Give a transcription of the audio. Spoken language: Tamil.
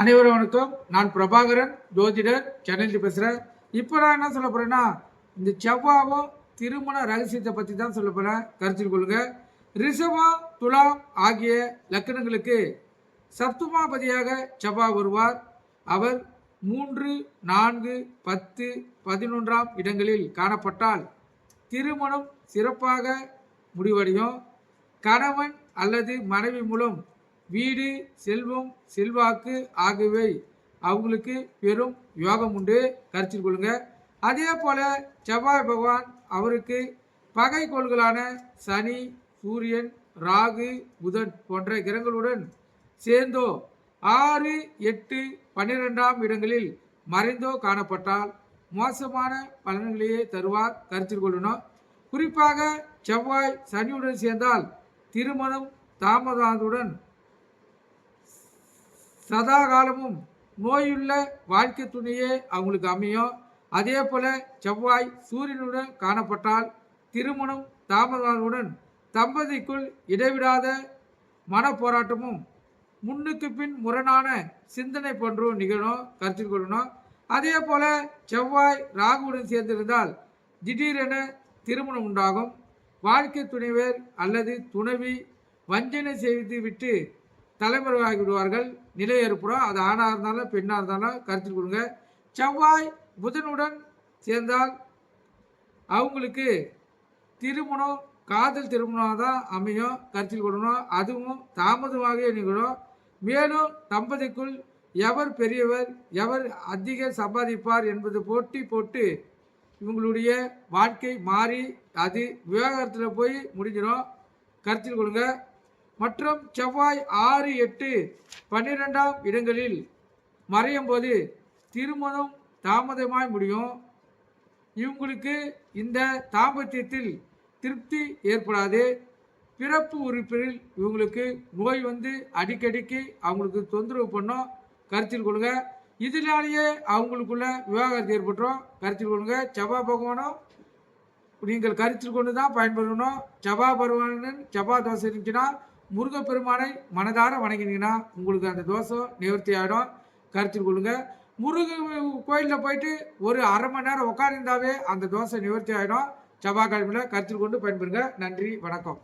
அனைவரும் வணக்கம். நான் பிரபாகரன் ஜோதிடர் சென்னையில் பேசுகிறேன் இப்போ நான் என்ன சொல்ல போகிறேன்னா இந்த செவ்வாவும் திருமண ரகசியத்தை பற்றி தான் சொல்ல போகிறேன் கருத்தில் கொள்ளுங்க. ரிஷபம் துலாம் ஆகிய லக்கணங்களுக்கு சப்துமாபதியாக செவ்வா வருவார். அவர் மூன்று நான்கு பத்து பதினொன்றாம் இடங்களில் காணப்பட்டால் திருமணம் சிறப்பாக முடிவடையும். கணவன் அல்லது மனைவி மூலம் வீடு செல்வம் செல்வாக்கு ஆகியவை அவங்களுக்கு பெரும் யோகம் உண்டு. கருத்தில் கொள்ளுங்க. அதே போல செவ்வாய் பகவான் அவருக்கு பகை கோள்களான சனி சூரியன் ராகு புதன் போன்ற கிரகங்களுடன் சேர்ந்தோ ஆறு எட்டு பன்னிரெண்டாம் இடங்களில் மறைந்தோ காணப்பட்டால் மோசமான பலன்களையே தருவார். கருத்தில் கொள்ளணும். குறிப்பாக செவ்வாய் சனியுடன் சேர்ந்தால் திருமணம் தாமதத்துடன் சதா காலமும் நோயுள்ள வாழ்க்கை துணையே அவங்களுக்கு அமையும். அதே போல செவ்வாய் சூரியனுடன் காணப்பட்டால் திருமணம் தாமதத்துடன் தம்பதிக்குள் இடைவிடாத மனப்போராட்டமும் முன்னுக்கு பின் முரணான சிந்தனை போன்றும் நிகழும் கருத்தில் கொள்ளணும். அதே போல செவ்வாய் ராகுவுடன் சேர்ந்திருந்தால் திடீரென திருமணம் உண்டாகும். வாழ்க்கை துணைவர் அல்லது துணவி வஞ்சனை செய்து விட்டு தலைமறைவாகி விடுவார்கள். நிலை ஏற்படும். அது ஆணாக இருந்தாலும் பெண்ணாக இருந்தாலும் கருத்தில் கொடுங்க செவ்வாய் புதனுடன் சேர்ந்தால் அவங்களுக்கு திருமணம் காதல் திருமணம் தான் அமையும். கருத்தில் கொள்ளணும். அதுவும் தாமதமாக நிகழும். மேலும் தம்பதிக்குள் எவர் பெரியவர் எவர் அதிக சம்பாதிப்பார் என்பது போட்டி போட்டு இவங்களுடைய வாழ்க்கை மாறி அது விவகாரத்தில் போய் முடிஞ்சிடும். கருத்தில் கொடுங்க மற்றும் செவ்வாய் ஆறு எட்டு பன்னிரெண்டாம் இடங்களில் மறையும் போது திருமணம் தாமதமாய் முடியும். இவங்களுக்கு இந்த தாம்பத்தியத்தில் திருப்தி ஏற்படாது. பிறப்பு உறுப்பில் இவங்களுக்கு நோய் வந்து அடிக்கடிக்கு அவங்களுக்கு தொந்தரவு பண்ணும். கருத்தில் கொள்ளுங்க இதனாலேயே அவங்களுக்குள்ள விவாகரத்து ஏற்பட்டுரும். கருத்தில் கொள்ளுங்க செவ்வாய் பகவானும் நீங்கள் கருத்தில் கொண்டு தான் பயன்படணும். செவ்வாய் பகவானன் செவ்வாய் தோசை இருந்துச்சுன்னா முருகப்பெருமானை மனதார வணங்கினீங்கன்னா உங்களுக்கு அந்த தோஷம் நிவர்த்தி ஆகிடும் கருத்தில் கொள்ளுங்க. முருக கோயிலில் போயிட்டு ஒரு அரை மணி நேரம் உட்காந்துருந்தாவே அந்த தோசை நிவர்த்தி ஆகிடும் செவ்வாய்க்கிழமையில் கருத்தில் கொண்டு பயன்பெறுங்க. நன்றி வணக்கம்.